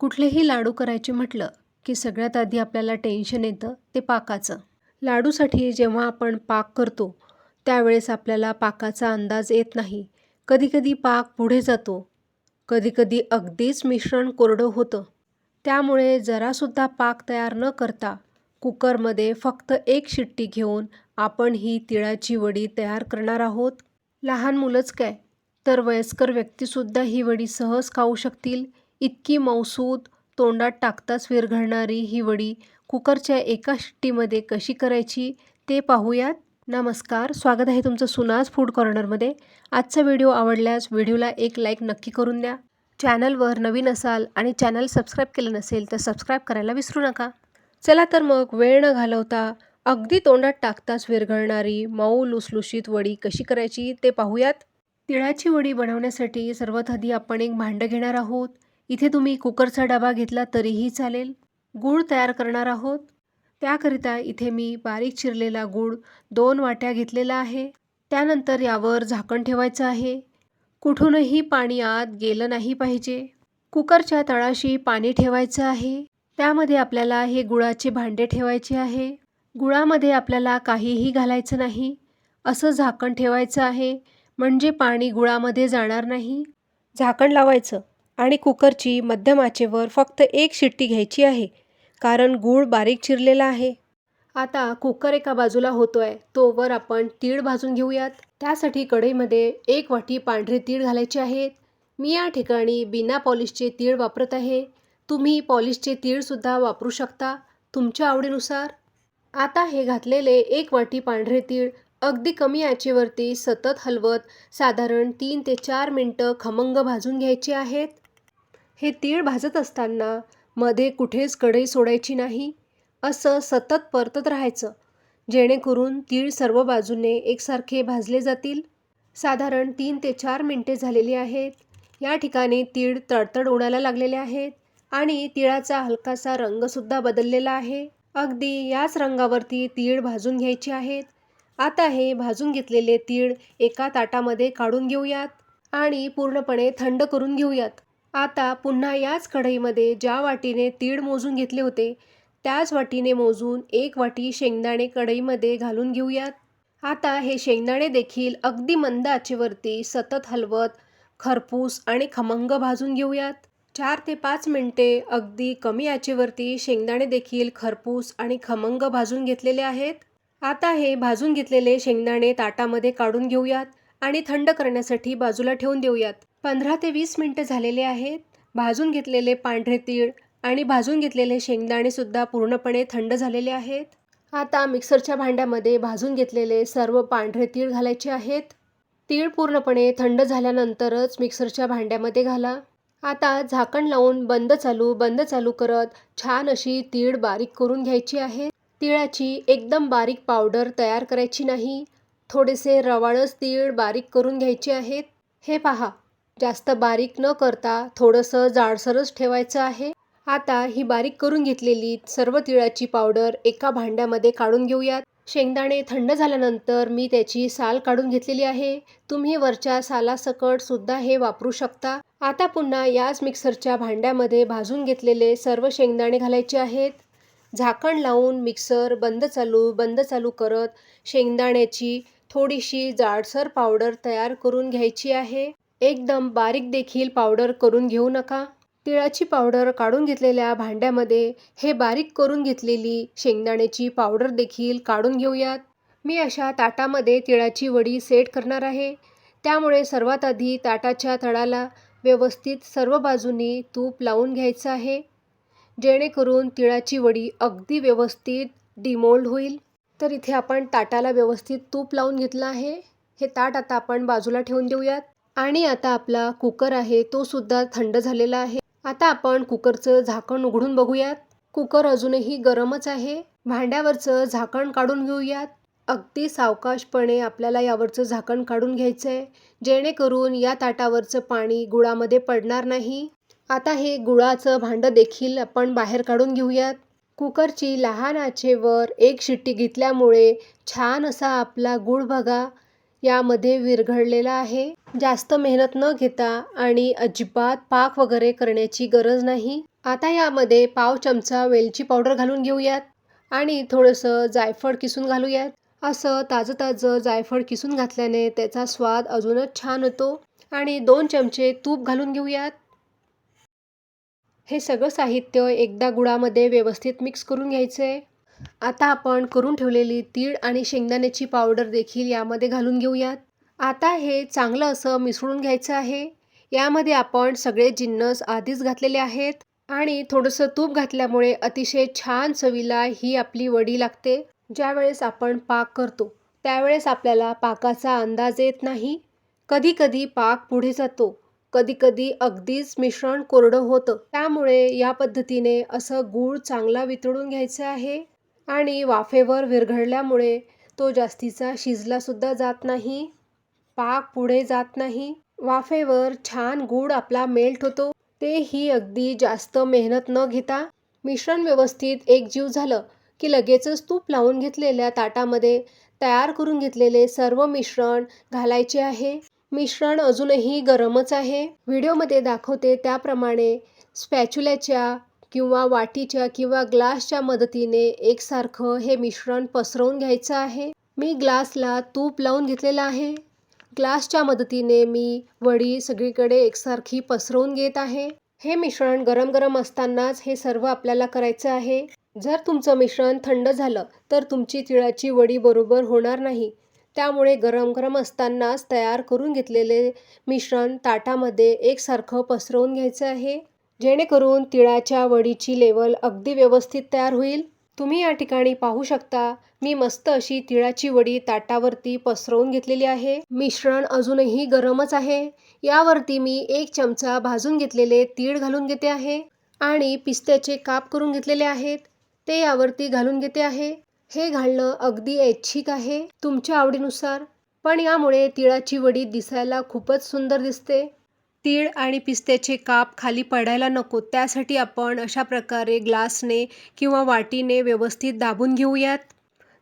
कुठलेही लाडू करायचे म्हटलं की सगळ्यात आधी आपल्याला टेन्शन येतं ते पाकाचं. लाडूसाठी जेव्हा आपण पाक करतो त्यावेळेस आपल्याला पाकाचा अंदाज येत नाही. कधीकधी पाक पुढे जातो. कधीकधी अगदीच मिश्रण कोरडं होतं. त्यामुळे जरासुद्धा पाक तयार न करता कुकरमध्ये फक्त एक शिट्टी घेऊन आपण ही तिळाची वडी तयार करणार आहोत. लहान मुलंच काय? तर वयस्कर व्यक्तीसुद्धा ही वडी सहज खाऊ शकतील. इतकी मौसूद तोंडात टाकताच विरघळणारी ही वडी कुकरच्या एका शिट्टीमध्ये कशी करायची ते पाहूयात. नमस्कार स्वागत आहे तुमचं सुनाज फूड कॉर्नरमध्ये. आजचा व्हिडिओ आवडल्यास व्हिडिओला एक लाईक नक्की करून द्या. चॅनलवर नवीन असाल आणि चॅनल सबस्क्राईब केलं नसेल तर सबस्क्राईब करायला विसरू नका. चला तर मग वेळ न घालवता अगदी तोंडात टाकताच विरघळणारी मऊ लुसलुशीत वडी कशी करायची ते पाहूयात. तिळाची वडी बनवण्यासाठी सर्वात आधी आपण एक भांडं घेणार आहोत. इथे तुम्ही कुकरचा डबा घेतला तरीही चालेल. गूळ तयार करणार आहोत. त्याकरिता इथे मी बारीक चिरलेला गूळ दोन वाट्या घेतलेला आहे. त्यानंतर यावर झाकण ठेवायचं आहे. कुठूनही पाणी आत गेलं नाही पाहिजे. कुकरच्या तळाशी पाणी ठेवायचं आहे. त्यामध्ये आपल्याला हे गुळाचे भांडे ठेवायचे आहे. गुळामध्ये आपल्याला काहीही घालायचं नाही. असं झाकण ठेवायचं आहे. म्हणजे पाणी गुळामध्ये जाणार नाही. झाकण लावायचं. आणि कुकरची मध्यम आचेवर फक्त एक शिट्टी घ्यायची आहे कारण गूळ बारीक चिरलेला आहे. आता कुकर एका बाजूला होतोय तोवर आपण तीळ भाजून घेऊयात. त्यासाठी कढईमध्ये एक वाटी पांढरे तीळ घालायचे आहेत. मी या ठिकाणी बिना पॉलिशचे तीळ वापरत आहे. तुम्ही पॉलिशचे तीळसुद्धा वापरू शकता तुमच्या आवडीनुसार. आता हे घातलेले एक वाटी पांढरे तीळ अगदी कमी आचेवरती सतत हलवत साधारण तीन ते चार मिनटं खमंग भाजून घ्यायचे आहेत. हे तीळ भाजत असताना मध्ये कुठेच कढई सोडायची नाही असं सतत परतत राहायचं. जेणेकरून तीळ सर्व बाजूने एकसारखे भाजले जातील. साधारण तीन ते चार मिनटे झालेली आहेत. या ठिकाणी तीळ तडतड उडायला लागलेले आहेत आणि तिळाचा हलकासा रंगसुद्धा बदललेला आहे. अगदी याच रंगावरती तीळ भाजून घ्यायचे आहेत. आता हे भाजून घेतलेले तीळ एका ताटामध्ये काढून घेऊयात आणि पूर्णपणे थंड करून घेऊयात. आता पुन्हा याच कढईमध्ये ज्या वाटीने तीळ मोजून घेतले होते त्याच वाटीने मोजून एक वाटी शेंगदाणे कढईमध्ये घालून घेऊयात. आता हे शेंगदाणे देखील अगदी मंद आचेवरती सतत हलवत खरपूस आणि खमंग भाजून घेऊयात. चार ते पाच मिनटे अगदी कमी आचेवरती शेंगदाणे देखील खरपूस आणि खमंग भाजून घेतलेले आहेत. आता हे भाजून घेतलेले शेंगदाणे ताटामध्ये काढून घेऊयात. आणि थंड करण्यासाठी बाजूला ठेवून देऊयात. पंधरा ते वीस मिनटं झालेले आहेत. भाजून घेतलेले पांढरे तीळ आणि भाजून घेतलेले शेंगदाणेसुद्धा पूर्णपणे थंड झालेले आहेत. आता मिक्सरच्या भांड्यामध्ये भाजून घेतलेले सर्व पांढरे तीळ घालायचे आहेत. तीळ पूर्णपणे थंड झाल्यानंतरच मिक्सरच्या भांड्यामध्ये घाला. आता झाकण लावून बंद चालू बंद चालू करत छान अशी तीळ बारीक करून घ्यायची आहे. तिळाची एकदम बारीक पावडर तयार करायची नाही. थोडेसे रवाळच तीळ बारीक करून घ्यायचे आहेत. हे पहा जास्त बारीक न करता थोडंसं जाडसरच ठेवायचं आहे. आता ही बारीक करून घेतलेली सर्व तिळाची पावडर एका भांड्यामध्ये काढून घेऊयात. शेंगदाणे थंड झाल्यानंतर मी त्याची साल काढून घेतलेली आहे. तुम्ही वरच्या सालासकट सुद्धा हे वापरू शकता. आता पुन्हा याच मिक्सरच्या भांड्यामध्ये भाजून घेतलेले सर्व शेंगदाणे घालायचे आहेत. झाकण लावून मिक्सर बंद चालू बंद चालू करत शेंगदाण्याची थोडीशी जाडसर पावडर तयार करून घ्यायची आहे. एकदम बारीक देखील पावडर करून घेऊ नका. तिळाची पावडर काढून घेतलेल्या भांड्यामध्ये हे बारीक करून घेतलेली शेंगदाण्याची पावडर देखील काढून घेऊयात. मी अशा ताटामध्ये तिळाची वडी सेट करणार आहे. त्यामुळे सर्वात आधी ताटाच्या तळाला व्यवस्थित सर्व बाजूनी तूप लावून घ्यायचं आहे. जेणेकरून तिळाची वडी अगदी व्यवस्थित डिमोल्ड होईल. तर इथे आपण ताटाला व्यवस्थित तूप लावून घेतलं आहे. हे ताट आता आपण बाजूला ठेवून देऊयात. आणि आता आपला कुकर आहे तो सुद्धा थंड झालेला आहे. आता आपण कुकरचं झाकण उघडून बघूयात. कुकर अजूनही गरमच आहे. भांड्यावरचं झाकण काढून घेऊयात. अगदी सावकाशपणे आपल्याला यावरचं झाकण काढून घ्यायचं आहे जेणेकरून या ताटावरचं पाणी गुळामध्ये पडणार नाही. आता हे गुळाचं भांडं देखील आपण बाहेर काढून घेऊयात. कुकरची लहान आचेवर एक शिट्टी घेतल्यामुळे छान असा आपला गुळ बघा यामध्ये विरघळलेला आहे. जास्त मेहनत न घेता आणि अजिबात पाक वगैरे करण्याची गरज नाही. आता यामध्ये पाव चमचा वेलची पावडर घालून घेऊयात आणि थोडंसं जायफळ किसून घालूयात. असं ताजं ताजं जायफळ किसून घातल्याने त्याचा स्वाद अजूनच छान होतो. आणि दोन चमचे तूप घालून घेऊयात. हे सगळं साहित्य एकदा गुळामध्ये व्यवस्थित मिक्स करून घ्यायचं. आहे आता आपण करून ठेवलेली तीळ आणि शेंगदाण्याची पावडर देखील यामध्ये घालून घेऊयात. आता हे चांगलं असं मिसळून घ्यायचं आहे. यामध्ये आपण सगळे जिन्नस आधीच घातलेले आहेत आणि थोडंसं तूप घातल्यामुळे अतिशय छान चवीला ही आपली वडी लागते. ज्यावेळेस आपण पाक करतो त्यावेळेस आपल्याला पाकाचा अंदाज येत नाही. कधीकधी पाक पुढे जातो. कधीकधी अगदीच मिश्रण कोरडं होतं. त्यामुळे या पद्धतीने असं गूळ चांगला वितळून घ्यायचं आहे आणि वाफेवर विरघळल्यामुळे तो जास्तीचा शिजलासुद्धा जात नाही पाक पुढे जात नाही. वाफेवर छान गूळ आपला मेल्ट होतो. तेही अगदी जास्त मेहनत न घेता मिश्रण व्यवस्थित एकजीव झालं की लगेचच तूप लावून घेतलेल्या ताटामध्ये तयार करून घेतलेले सर्व मिश्रण घालायचे आहे. मिश्रण अजूनही गरमच आहे. व्हिडिओमध्ये दाखवते त्याप्रमाणे स्पॅच्युल्याच्या किंवा वाटीच्या किंवा ग्लासच्या मदतीने एकसारखं हे मिश्रण पसरवून घ्यायचं आहे. मी ग्लासला तूप लावून घेतलेलं आहे. ग्लासच्या मदतीने मी वडी सगळीकडे एकसारखी पसरवून घेत आहे. हे मिश्रण गरम गरम असतानाच हे सर्व आपल्याला करायचं आहे. जर तुमचं मिश्रण थंड झालं तर तुमची तिळाची वडी बरोबर होणार नाही. त्यामुळे गरम गरम असतानाच तयार करून घेतलेले मिश्रण ताटामध्ये एकसारखं पसरवून घ्यायचं आहे. जेणेकरून तिळाच्या वडीची लेवल अगदी व्यवस्थित तयार होईल. तुम्ही या ठिकाणी पाहू शकता मी मस्त अशी तिळाची वडी ताटावरती पसरवून घेतलेली आहे. मिश्रण अजूनही गरमच आहे. यावरती मी एक चमचा भाजून घेतलेले तीळ घालून घेते आहे आणि पिस्त्याचे काप करून घेतलेले आहेत. ते यावरती घालून घेते आहे. हे घालणं अगदी ऐच्छिक आहे तुमच्या आवडीनुसार. पण यामुळे तिळाची वडी दिसायला खूपच सुंदर दिसते. तीळ आणि पिस्त्याचे काप खाली पडायला नको त्यासाठी आपण अशा प्रकारे ग्लासने किंवा वाटीने व्यवस्थित दाबून घेऊयात.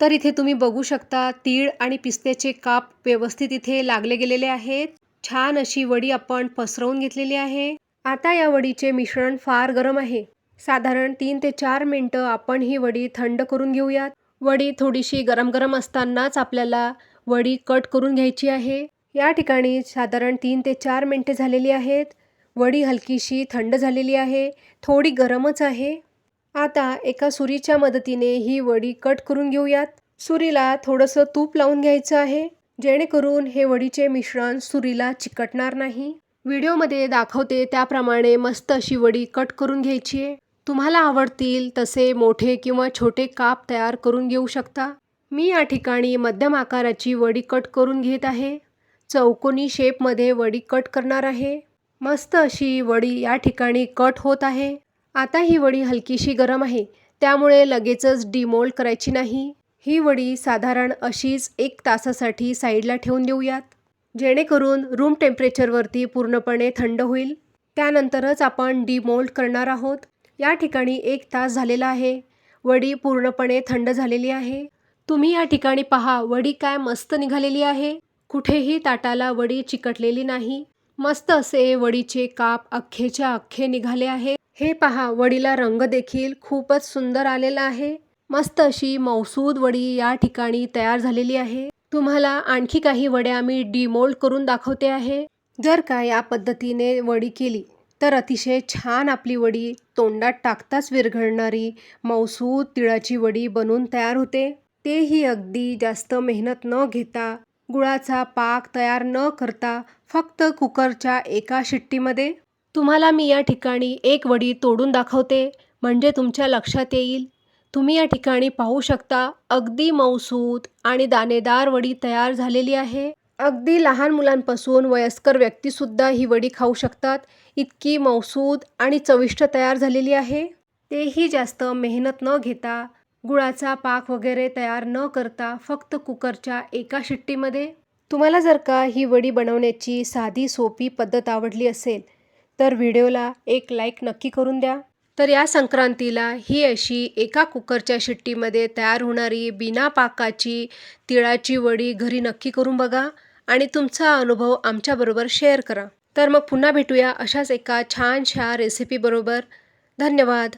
तर इथे तुम्ही बघू शकता तीळ आणि पिस्त्याचे काप व्यवस्थित इथे लागले गेलेले आहेत. छान अशी वडी आपण पसरवून घेतलेली आहे. आता या वडीचे मिश्रण फार गरम आहे. साधारण तीन ते चार मिनटं आपण ही वडी थंड करून घेऊयात. वडी थोडीशी गरम गरम असतानाच आपल्याला वडी कट करून घ्यायची आहे. या ठिकाणी साधारण तीन ते चार मिनटे झालेली आहेत. वडी हलकीशी थंड झालेली आहे. थोडी गरमच आहे. आता एका सुरीच्या मदतीने ही वडी कट करून घेऊयात. सुरीला थोडंसं तूप लावून घ्यायचं आहे. जेणेकरून हे वडीचे मिश्रण सुरीला चिकटणार नाही. व्हिडिओमध्ये दाखवते त्याप्रमाणे मस्त अशी वडी कट करून घ्यायची आहे. तुम्हाला आवडतील तसे मोठे किंवा छोटे काप तयार करून घेऊ शकता. मी या ठिकाणी मध्यम आकाराची वडी कट करून घेत आहे. चौकोनी शेपमध्ये वडी कट करणार आहे. मस्त अशी वडी या ठिकाणी कट होत आहे. आता ही वडी हलकीशी गरम आहे. त्यामुळे लगेचच डिमोल्ड करायची नाही. ही वडी साधारण अशीच एक तासासाठी साईडला ठेवून देऊयात. जेणेकरून रूम टेम्परेचरवरती पूर्णपणे थंड होईल. त्यानंतरच आपण डिमोल्ड करणार आहोत. या ठिकाणी एक तास झालेला आहे. वडी पूर्णपणे थंड झालेली आहे. तुम्ही या ठिकाणी पहा वडी काय मस्त निघालेली आहे. कुठेही ताटाला वडी चिकटलेली नाही. मस्त असे वडीचे काप अख्खेच्या अख्खे निघाले आहे. हे पहा वडीला रंग देखील खूपच सुंदर आलेला आहे. मस्त अशी मौसूद वडी या ठिकाणी तयार झालेली आहे. तुम्हाला आणखी काही वड्या मी डिमोल्ड करून दाखवते आहे. जर का या पद्धतीने वडी केली तर अतिशय छान आपली वडी तोंडात टाकताच विरघळणारी मौसूद तिळाची वडी बनून तयार होते. तेही अगदी जास्त मेहनत न घेता गुळाचा पाक तयार न करता फक्त कुकरच्या एका शिट्टीमध्ये. तुम्हाला मी या ठिकाणी एक वडी तोडून दाखवते म्हणजे तुमच्या लक्षात येईल. तुम्ही या ठिकाणी पाहू शकता अगदी मऊसूत आणि दाणेदार वडी तयार झालेली आहे. अगदी लहान मुलांपासून वयस्कर व्यक्तीसुद्धा ही वडी खाऊ शकतात. इतकी मौसूद आणि चविष्ट तयार झालेली आहे? तेही जास्त मेहनत न घेता गुळाचा पाक वगैरे तयार न करता फक्त कुकरच्या एका शिट्टीमध्ये? तुम्हाला जर का ही वडी बनवण्याची साधी सोपी पद्धत आवडली असेल तर व्हिडिओला एक लाईक नक्की करून द्या. तर या संक्रांतीला ही अशी एका कुकरच्या शिट्टीमध्ये तयार होणारी बिना पाकाची तिळाची वडी घरी नक्की करून बघा आणि तुमचा अनुभव आमच्याबरोबर शेअर करा. तर मग पुन्हा भेटूया अशाच एका छानशा रेसिपीबरोबर धन्यवाद.